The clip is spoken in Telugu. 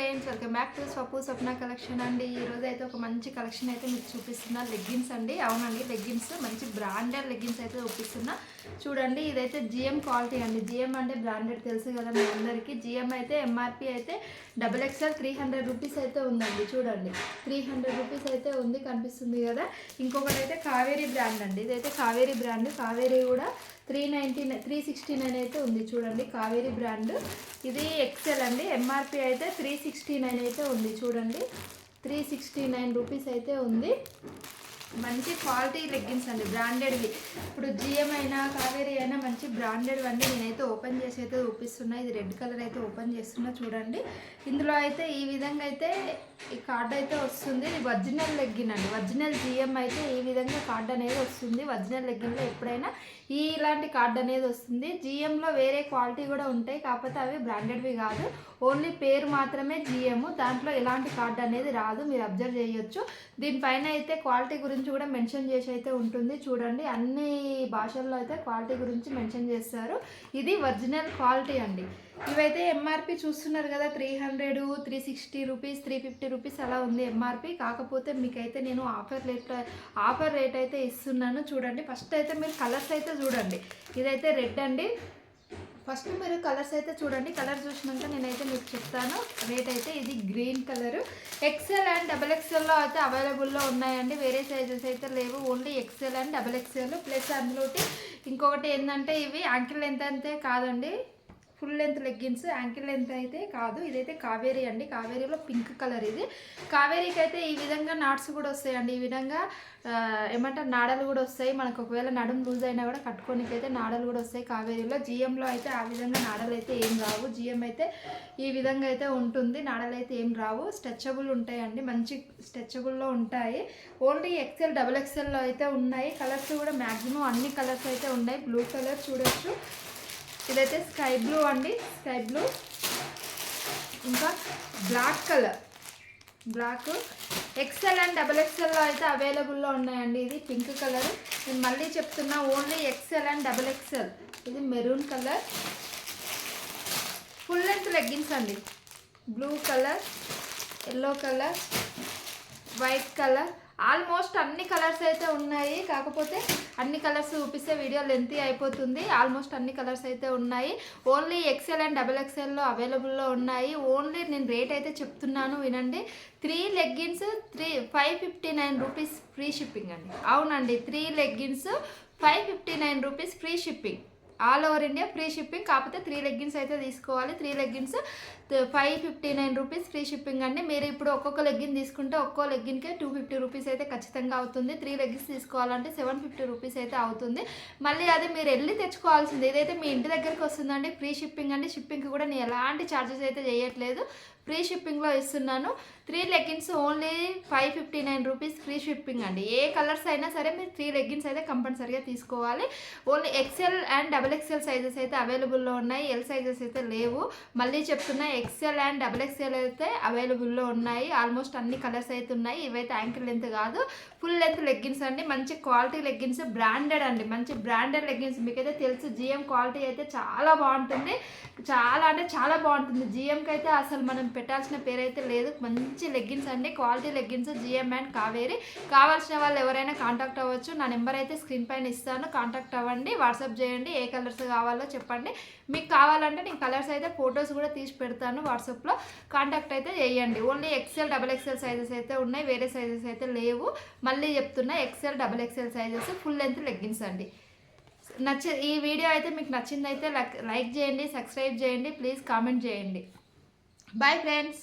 ఫ్రెండ్స్ వెల్కమ్ బ్యాక్ టు స్వపు స్వప్న కలెక్షన్ అండి. ఈ అయితే ఒక మంచి కలెక్షన్ అయితే మీకు చూపిస్తున్నా. లెగ్గిన్స్ అండి. అవునండి లెగ్గిన్స్. మంచి బ్రాండెడ్ లెగ్గిన్స్ అయితే చూపిస్తున్నా. చూడండి ఇదైతే జిఎం క్వాలిటీ అండి. జిఎం అంటే బ్రాండెడ్ తెలుసు కదా మీ అందరికీ. జిఎం అయితే ఎంఆర్పి అయితే double XL three hundred rupees అయితే ఉందండి. చూడండి త్రీ హండ్రెడ్ రూపీస్ అయితే ఉంది కనిపిస్తుంది కదా. ఇంకొకటి అయితే కావేరీ బ్రాండ్ అండి. ఇదైతే కావేరీ బ్రాండ్. కావేరీ కూడా three ninety three sixty nine అయితే ఉంది చూడండి కావేరీ బ్రాండ్. ఇది ఎక్సెల్ అండి ఎంఆర్పి అయితే త్రీ సిక్స్టీ నైన్ అయితే ఉంది చూడండి. త్రీ సిక్స్టీ నైన్ రూపీస్ అయితే ఉంది. మంచి క్వాలిటీ లెగ్గిన్స్ అండి బ్రాండెడ్వి ఇప్పుడు జిఎం అయినా కావేరీ అయినా మంచి బ్రాండెడ్ అండి నేనైతే ఓపెన్ చేసి అయితే చూపిస్తున్నా. ఇది రెడ్ కలర్ అయితే ఓపెన్ చేస్తున్నా చూడండి. ఇందులో అయితే ఈ విధంగా అయితే ఈ కార్డ్ అయితే వస్తుంది. ఇది ఒరిజినల్ లెగ్గిన్ అండి. ఒరిజినల్ జిఎం అయితే ఈ విధంగా కార్డ్ అనేది వస్తుంది. ఒరిజినల్ లెగ్గిన్లో ఎప్పుడైనా ఈ ఇలాంటి కార్డ్ అనేది వస్తుంది. జిఎంలో వేరే క్వాలిటీ కూడా ఉంటాయి. కాకపోతే అవి బ్రాండెడ్వి కాదు. ఓన్లీ పేరు మాత్రమే జిఎం దాంట్లో ఎలాంటి కార్డ్ అనేది రాదు. మీరు అబ్జర్వ్ చేయొచ్చు. దీనిపైన అయితే క్వాలిటీ గురించి కూడా మెన్షన్ చేసి అయితే ఉంటుంది. చూడండి అన్ని భాషల్లో అయితే క్వాలిటీ గురించి మెన్షన్ చేస్తారు. ఇది ఒరిజినల్ క్వాలిటీ అండి. ఇవైతే ఎంఆర్పి చూస్తున్నారు కదా three hundred three sixty rupees three fifty rupees అలా ఉంది ఎంఆర్పి కాకపోతే మీకైతే నేను ఆఫర్ రేట్ ఆఫర్ రేట్ అయితే ఇస్తున్నాను. చూడండి ఫస్ట్ అయితే మీరు కలర్స్ అయితే చూడండి. ఇదైతే రెడ్ అండి. ఫస్ట్ మీరు కలర్స్ అయితే చూడండి. కలర్ చూసినాక నేనైతే మీకు చెప్తాను. రేట్ అయితే ఇది green colour. XL and double ఎక్సెల్లో అయితే అవైలబుల్లో ఉన్నాయండి. వేరే సైజెస్ అయితే లేవు. Only XL and double XL plus అందులోటి ఇంకొకటి ఏంటంటే ఇవి యాంకిల్ ఎంత అంతే కాదండి. Full length leggings ankle length అయితే కాదు. ఇదైతే కావేరీ అండి. కావేరీలో పింక్ కలర్ ఇది. కావేరీకి అయితే ఈ విధంగా నాట్స్ కూడా వస్తాయండి. ఈ విధంగా ఏమంటారు నాడలు కూడా వస్తాయి. మనకు ఒకవేళ నడుము లూజ్ అయినా కూడా కట్టుకోనికి అయితే నాడలు కూడా వస్తాయి కావేరీలో. జిఎంలో అయితే ఆ విధంగా నాడలు అయితే ఏం రావు. జిఎం అయితే ఈ విధంగా అయితే ఉంటుంది. నాడలు అయితే ఏం రావు. స్ట్రెచబుల్ ఉంటాయండి. మంచి స్ట్రెచబుల్లో ఉంటాయి. ఓన్లీ ఎక్సెల్ డబుల్ ఎక్సెల్లో అయితే ఉన్నాయి. కలర్స్ కూడా మ్యాక్సిమం అన్ని కలర్స్ అయితే ఉన్నాయి. బ్లూ కలర్ చూడొచ్చు. ఇదైతే స్కై బ్లూ అండి. Sky blue. ఇంకా black colour. Black. XL and double ఎక్సెల్లో అయితే అవైలబుల్లో ఉన్నాయండి. ఇది పింక్ కలర్. నేను మళ్ళీ చెప్తున్నా only XL and double XL ఇది maroon colour. Full length leggings అండి. Blue colour yellow colour white colour. Almost అన్ని కలర్స్ అయితే ఉన్నాయి. కాకపోతే అన్ని కలర్స్ చూపిస్తే వీడియో లెంతీ అయిపోతుంది. ఆల్మోస్ట్ అన్ని కలర్స్ అయితే ఉన్నాయి. ఓన్లీ ఎక్సెల్ అండ్ డబుల్ ఎక్సెల్లో అవైలబుల్లో ఉన్నాయి. ఓన్లీ నేను రేట్ అయితే చెప్తున్నాను వినండి. Three leggings three five fifty nine rupees free shipping అండి. అవునండి three leggings five fifty nine rupees free shipping all over India free shipping కాకపోతే త్రీ లెగ్గిన్స్ అయితే తీసుకోవాలి. Three leggings five fifty nine rupees free shipping అండి. మీరు ఇప్పుడు ఒక్కొక్క లెగ్గిన్ తీసుకుంటే ఒక్కో లెగ్గిన్కే టూ ఫిఫ్టీ రూపీస్ అయితే ఖచ్చితంగా అవుతుంది. త్రీ లెగ్గిన్స్ తీసుకోవాలంటే సెవెన్ ఫిఫ్టీ రూపీస్ అయితే అవుతుంది. మళ్ళీ అది మీరు వెళ్ళి తెచ్చుకోవాల్సింది ఏదైతే మీ ఇంటి దగ్గరికి వస్తుందండి ఫ్రీ షిప్పింగ్ అండి. షిప్పింగ్కి కూడా నేను ఎలాంటి ఛార్జెస్ అయితే చేయట్లేదు. ఫ్రీ షిప్పింగ్లో ఇస్తున్నాను. Three leggings only five fifty nine rupees free shipping అండి. ఏ కలర్స్ అయినా సరే మీరు త్రీ లెగ్గిన్స్ అయితే కంపల్సరీగా తీసుకోవాలి. Only XL and double XL sizes అయితే అవైలబుల్లో ఉన్నాయి. ఎల్ సైజెస్ అయితే లేవు. మళ్ళీ చెప్తున్నా ఎక్స్ఎల్ అండ్ డబుల్ ఎక్స్ఎల్ అయితే అవైలబుల్లో ఉన్నాయి. ఆల్మోస్ట్ అన్ని కలర్స్ అయితే ఉన్నాయి. ఇవైతే యాంకిల్ లెంత్ కాదు. ఫుల్ లెంత్ లెగ్గిన్స్ అండి. మంచి క్వాలిటీ లెగ్గిన్స్ బ్రాండెడ్ అండి. మంచి బ్రాండెడ్ లెగ్గిన్స్. మీకైతే తెలుసు జిఎం క్వాలిటీ అయితే చాలా బాగుంటుంది. చాలా అంటే చాలా బాగుంటుంది. జిఎంకి అయితే అసలు మనం పెట్టాల్సిన పేరు అయితే లేదు. మంచి లెగ్గిన్స్ అండి. Quality leggings GM and Kaveri. కావాల్సిన వాళ్ళు ఎవరైనా కాంటాక్ట్ అవ్వచ్చు. నా నెంబర్ అయితే స్క్రీన్ పైన ఇస్తాను. కాంటాక్ట్ అవ్వండి. వాట్సాప్ చేయండి. ఏ కలర్స్ కావాలో చెప్పండి. మీకు కావాలంటే నేను కలర్స్ అయితే ఫొటోస్ కూడా తీసి పెడతాను వాట్సాప్లో. కాంటాక్ట్ అయితే చేయండి. Only XL double XL sizes అయితే ఉన్నాయి. వేరే సైజెస్ అయితే లేవు. మళ్ళీ చెప్తున్నా XL double XL sizes full length leggings అండి. నచ్చ ఈ వీడియో అయితే మీకు నచ్చిందైతే లైక్ చేయండి సబ్స్క్రైబ్ చేయండి ప్లీజ్ కామెంట్ చేయండి. Bye friends